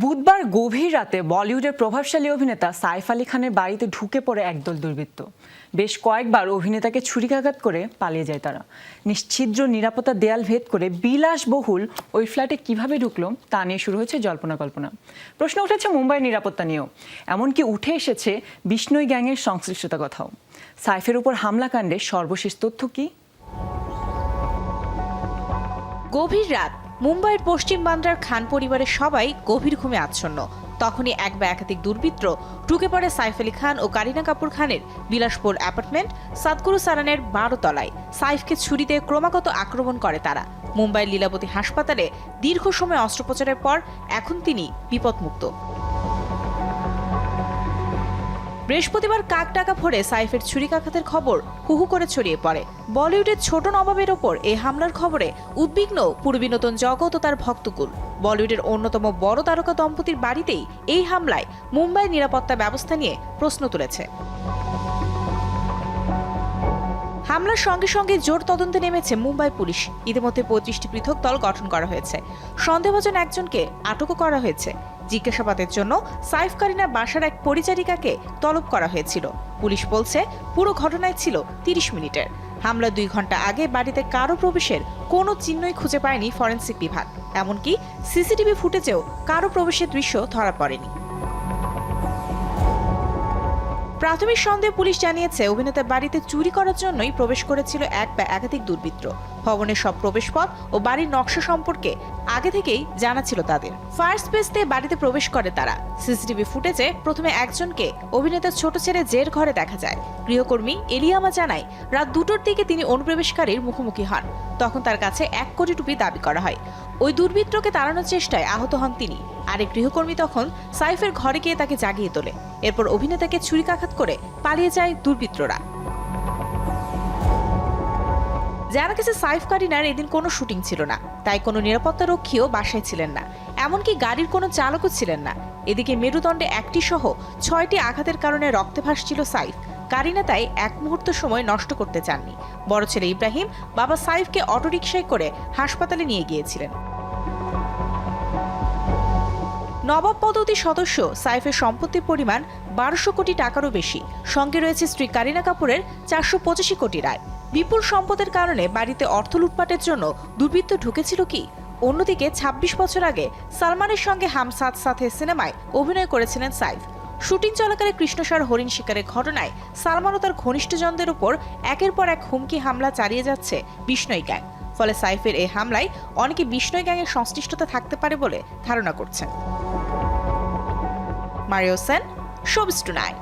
বুধবার গভীর রাতে বলিউডের প্রভাবশালী অভিনেতা সাইফ আলী খানের বাড়িতে ঢুকে পড়ে একদল দুর্বৃত্ত। বেশ কয়েকবার অভিনেতাকে ছুরিকাঘাত করে পালিয়ে যায় তারা। নিশ্ছিদ্র নিরাপত্তা দেয়াল ভেদ করে বিলাসবহুল ওই ফ্ল্যাটে কীভাবে ঢুকলো তা নিয়ে শুরু হয়েছে জল্পনা কল্পনা। প্রশ্ন উঠেছে মুম্বাইয়ের নিরাপত্তা নিয়েও। এমনকি উঠে এসেছে বিষ্ণুই গ্যাংয়ের সংশ্লিষ্টতা কথাও। সাইফের উপর হামলাকাণ্ডের সর্বশেষ তথ্য কি? গভীর রাত মুম্বাইয়ের পশ্চিম বান্দ্রার খান পরিবারের সবাই গভীর ঘুমে আচ্ছন্ন। তখনই এক বা একাধিক দুর্বৃত্ত ঢুকে পড়ে সাইফ আলী খান ও কারিনা কাপুর খানের বিলাসপুর অ্যাপার্টমেন্ট সাদগুরু সারানের বারো তলায়। সাইফকে ছুরিতে ক্রমাগত আক্রমণ করে তারা। মুম্বাইয়ের লীলাবতী হাসপাতালে দীর্ঘ সময় অস্ত্রোপচারের পর এখন তিনি বিপদমুক্ত। বৃহস্পতিবার কাক টাকা ভরে সাইফের ছুরিকাঘাতের খবর হুহু করে ছড়িয়ে পড়ে। বলিউডের ছোট নবাবের ওপর এই হামলার খবরে উদ্বিগ্ন পূর্বিনতন জগৎ ও তার ভক্তকুল। বলিউডের অন্যতম বড় তারকা দম্পতির বাড়িতেই এই হামলায় মুম্বাই নিরাপত্তা ব্যবস্থা নিয়ে প্রশ্ন তুলেছে। হামলার সঙ্গে সঙ্গে জোর তদন্তে নেমেছে মুম্বাই পুলিশ। ইতিমধ্যে পঁয়ত্রিশটি পৃথক দল গঠন করা হয়েছে। সন্দেহভাজন একজনকে আটকও করা হয়েছে। জিজ্ঞাসাবাদের জন্য সাইফ কারিনার বাসার এক পরিচারিকাকে তলব করা হয়েছিল। পুলিশ বলছে, পুরো ঘটনায় ছিল তিরিশ মিনিটের। হামলা দুই ঘণ্টা আগে বাড়িতে কারও প্রবেশের কোনো চিহ্নই খুঁজে পায়নি ফরেন্সিক বিভাগ। এমনকি সিসিটিভি ফুটেজেও কারও প্রবেশের দৃশ্য ধরা পড়েনি। প্রাথমিক সন্দেহে পুলিশ জানিয়েছে, অভিনেতার বাড়িতে চুরি করার জন্যই প্রবেশ করেছিল এক বা একাধিক দুর্বৃত্ত। ভবনের সব প্রবেশপথ ও বাড়ির নকশা সম্পর্কে আগে থেকেই জানা ছিল তাদের। ফায়ার স্পেস বাড়িতে প্রবেশ করে তারা। সিসিটিভি ফুটেজে প্রথমে একজনকে অভিনেতার ছোট ছেলে জের ঘরে দেখা যায়। গৃহকর্মী এলিয়ামা জানায়, রাত দুটোর দিকে তিনি অনুপ্রবেশকারীর মুখোমুখি হন। তখন তার কাছে এক কোটি টুপি দাবি করা হয়। ওই দুর্বৃত্তকে তাড়ানোর চেষ্টায় আহত হন তিনি। আরেক গৃহকর্মী তখন সাইফের ঘরে গিয়ে তাকে জাগিয়ে তোলে। এরপর অভিনেতাকে ছুরিকাঘাত করে পালিয়ে যায় দুর্বৃত্তরা। জানা গেছে সাইফ কারিনার এদিন কোনো শুটিং ছিল না, তাই কোনো নিরাপত্তা রক্ষীও বাসায় ছিলেন না। এমনকি গাড়ির কোনো চালকও ছিলেন না। এদিকে মেরুদণ্ডে একটি সহ ছয়টি আঘাতের কারণে রক্তে ভাসছিল সাইফ। কারিনা তাই এক মুহূর্ত সময় নষ্ট করতে চাননি। বড় ছেলে ইব্রাহিম বাবা সাইফকে অটোরিকশায় করে হাসপাতালে নিয়ে গিয়েছিলেন। নবাব পদবী সদস্য সাইফের সম্পত্তির পরিমাণ বারোশো কোটি টাকারও বেশি। সঙ্গে রয়েছে স্ত্রী কারিনা কাপুরের চারশো পঁচাশি কোটি রায়। বিপুল সম্পদের কারণে বাড়িতে অর্থ লুটপাটের জন্য দুর্বৃত্ত ঢুকেছিল কি? অন্যদিকে ২৬ বছর আগে সালমানের সঙ্গে হাম সাথ সিনেমায় অভিনয় করেছিলেন সাইফ। শুটিং চলাকালে কৃষ্ণসার হরিণ শিকারের ঘটনায় সালমান ও তার ঘনিষ্ঠজনদের উপর একের পর এক হুমকি হামলা চালিয়ে যাচ্ছে বিষ্ণই গ্যাং। ফলে সাইফের এই হামলায় অনেকে বিষ্ণই গ্যাংয়ের সংশ্লিষ্টতা থাকতে পারে বলে ধারণা করছেন। Mario Sen showbiz tonight